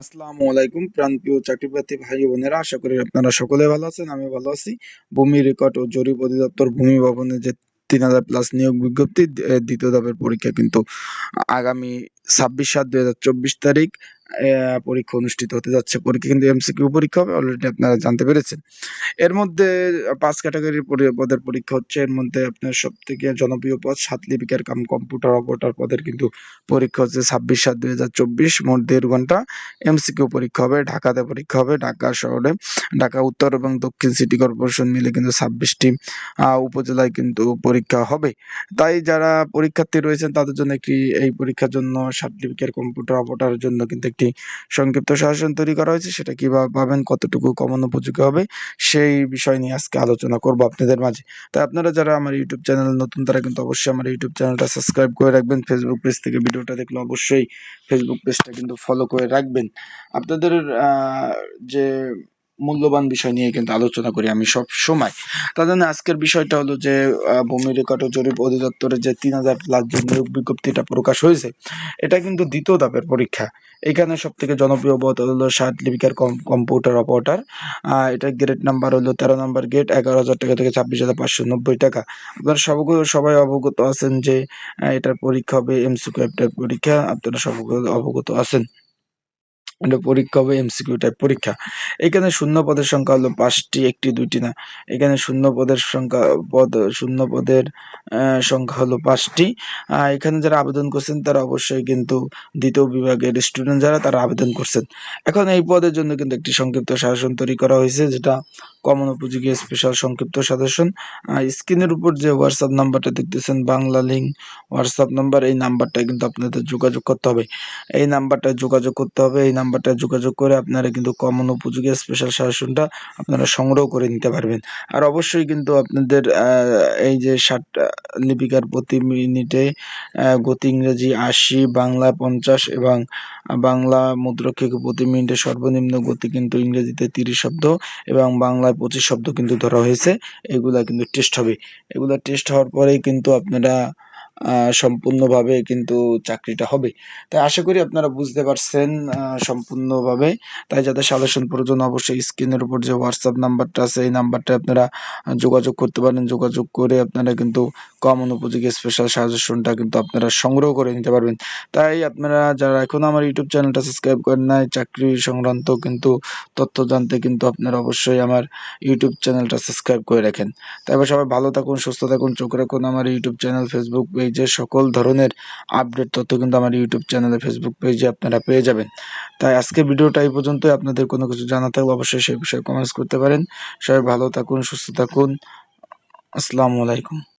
আসসালামু আলাইকুম, প্রাণপ্রিয় চাকরিপ্রার্থী ভাই বোনেরা, আশা করি আপনারা সকলে ভালো আছেন, আমি ভালো আছি। ভূমি রেকর্ড ও জরিপ অধিদপ্তর ভূমি ভবনে যে তিন হাজার প্লাস নিয়োগ বিজ্ঞপ্তি দ্বিতীয় ধাপের পরীক্ষা কিন্তু আগামী ছাব্বিশ সাত দুই তারিখ। পরীক্ষা অনুষ্ঠিত হতে যাচ্ছে। পরীক্ষা কিন্তু এমসিকিউ পরীক্ষা হবে অলরেডি আপনারা জানতে পেরেছেন। এর মধ্যে পাঁচ ক্যাটাগরির পদের পরীক্ষা হচ্ছে। এর মধ্যে আপনার সব থেকে জনপ্রিয় পদ সাত লিপিকার কাম কম্পিউটার অপারেটর পদের কিন্তু পরীক্ষা হচ্ছে ছাব্বিশ সাত দুই হাজার চব্বিশ। মোট দেড় ঘণ্টা এমসিকিউ পরীক্ষা হবে, ঢাকাতে পরীক্ষা হবে, ঢাকা শহরে, ঢাকা উত্তর এবং দক্ষিণ সিটি কর্পোরেশন মিলে কিন্তু ছাব্বিশটি উপজেলায় কিন্তু পরীক্ষা হবে। তাই যারা পরীক্ষার্থী রয়েছেন, তাদের জন্য একটি, এই পরীক্ষার জন্য সার্টিফিকেট কম্পিউটার অপারেটরের জন্য কিন্তু একটি সংক্ষিপ্ত শাসন তৈরি করা হয়েছে, সেটা কীভাবে পাবেন কতটুকু কমন উপযোগী হবে, সেই বিষয় নিয়ে আজকে আলোচনা করব আপনাদের মাঝে। তাই আপনারা যারা আমার ইউটিউব চ্যানেল নতুন, তারা কিন্তু অবশ্যই আমার ইউটিউব চ্যানেলটা সাবস্ক্রাইব করে রাখবেন। ফেসবুক পেজ থেকে ভিডিওটা দেখলে অবশ্যই ফেসবুক পেজটা কিন্তু ফলো করে রাখবেন। আপনাদের যে মূল্যবান বিষয় নিয়ে কিন্তু আলোচনা করি আমি সব সময়। তার জন্য আজকের বিষয়টা হলো যে ভূমি রেকর্ড জরিপ অধিদপ্তরের যে তিন হাজার প্লাস নিয়োগ বিজ্ঞপ্তিটা প্রকাশ হয়েছে, এটা কিন্তু দ্বিতীয় ধাপের পরীক্ষা। এখানে সব থেকে জনপ্রিয় পদ হলো ষাট লিপিকার কম্পিউটার অপারেটর। এটা গ্রেড নাম্বার হলো তেরো নাম্বার গেট এগারো হাজার টাকা থেকে ছাব্বিশ হাজার পাঁচশো নব্বই টাকা। আপনারা সবগুলো সবাই অবগত আছেন যে এটার পরীক্ষা হবে এমসিকিউ টাইপ পরীক্ষা। আপনারা সব অবগত আছেন। এটা পরীক্ষা হবে এমসিকিউ টাইপ পরীক্ষা। এখানে শূন্য পদের সংখ্যা হলো পাঁচটি, একটি, দুইটি না। এখানে শূন্য পদের সংখ্যা, পদ, শূন্য পদের সংখ্যা হলো পাঁচটি। এখানে যারা আবেদন করছেন, তারা অবশ্যই কিন্তু দ্বিতীয় বিভাগের স্টুডেন্ট যারা, তারা আবেদন করছেন। এখন এই পদের জন্য কিন্তু একটি সংক্ষিপ্ত শাসন তৈরি করা হয়েছে, যেটা কমন উপযোগী স্পেশাল সংক্ষিপ্ত শাসন। স্ক্রিনের উপর যে হোয়াটসঅ্যাপ নাম্বারটা দেখতেছেন, বাংলা লিঙ্ক হোয়াটসঅ্যাপ নাম্বার এই নাম্বারটায় কিন্তু আপনাদের যোগাযোগ করতে হবে। এই নাম্বারটায় যোগাযোগ করতে হবে, এই নাম্বারটায় যোগাযোগ করে আপনারা কিন্তু কমন উপযোগী স্পেশাল শাসনটা আপনারা সংগ্রহ করে নিতে পারবেন। আর অবশ্যই কিন্তু আপনাদের এই যে ষাট লিপিকার প্রতি মিনিটে গতি ইংরেজি আশি, বাংলা পঞ্চাশ এবং বাংলা মুদ্রক্ষেক প্রতি মিনিটে সর্বনিম্ন গতি কিন্তু ইংরেজিতে তিরিশ শব্দ এবং বাংলায় পঁচিশ শব্দ কিন্তু ধরা হয়েছে। এগুলা কিন্তু টেস্ট হবে। এগুলা টেস্ট হওয়ার পরেই কিন্তু আপনারা সম্পূর্ণভাবে কিন্তু চাকরিটা হবে। তাই আশা করি আপনারা বুঝতে পারছেন সম্পূর্ণভাবে। তাই যাদের সাজেশন প্রয়োজন, অবশ্যই স্ক্রিনের উপর যে হোয়াটসঅ্যাপ নাম্বারটা আছে, এই নাম্বারটা আপনারা যোগাযোগ করতে পারেন। যোগাযোগ করে আপনারা কিন্তু কমন উপযোগী স্পেশাল সাজেশনটা কিন্তু আপনারা সংগ্রহ করে নিতে পারবেন। তাই আপনারা যারা এখনও আমার ইউটিউব চ্যানেলটা সাবস্ক্রাইব করেন নাই, চাকরি সংক্রান্ত কিন্তু তথ্য জানতে কিন্তু আপনারা অবশ্যই আমার ইউটিউব চ্যানেলটা সাবস্ক্রাইব করে রাখেন। তাই সবাই ভালো থাকুন, সুস্থ থাকুন, চোখ রাখুন। আমার ইউটিউব চ্যানেল ফেসবুক পেজে সকল ধরনের আপডেট তথ্য কিন্তু আমার ইউটিউব চ্যানেলে ফেসবুক পেজে আপনারা পেয়ে যাবেন। তাই আজকে ভিডিওটা এই পর্যন্ত আপনাদের কোনো কিছু জানা থাকলে অবশ্যই সেই বিষয়ে কমেন্টস করতে পারেন। সবাই ভালো থাকুন, সুস্থ থাকুন। আসসালামু আলাইকুম।